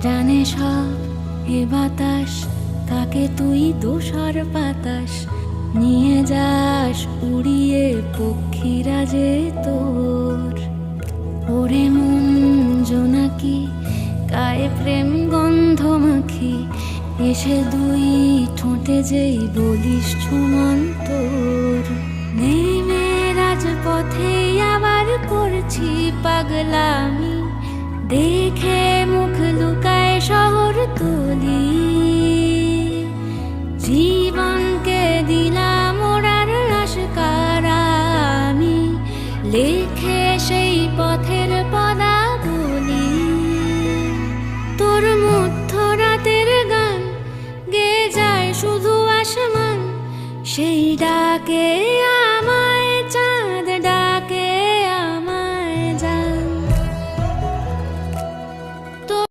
জানে সব এ বাতাস, তাকে তুই দোসর বাতাস। নিয়ে যাস উড়িয়ে পক্ষীরা যে তোর। ওরে মন জোনাকি গায়ে প্রেম গন্ধ মাখি এসে দুই ঠোঁটে যেই বলিস ছুমন তোর। নেমে রাজপথে আবার করছি পাগলামি লেখে সেই পথের পদাবলী। তোর মধ্য রাতের গান গে যায় শুধু আসমান সেই ডাকে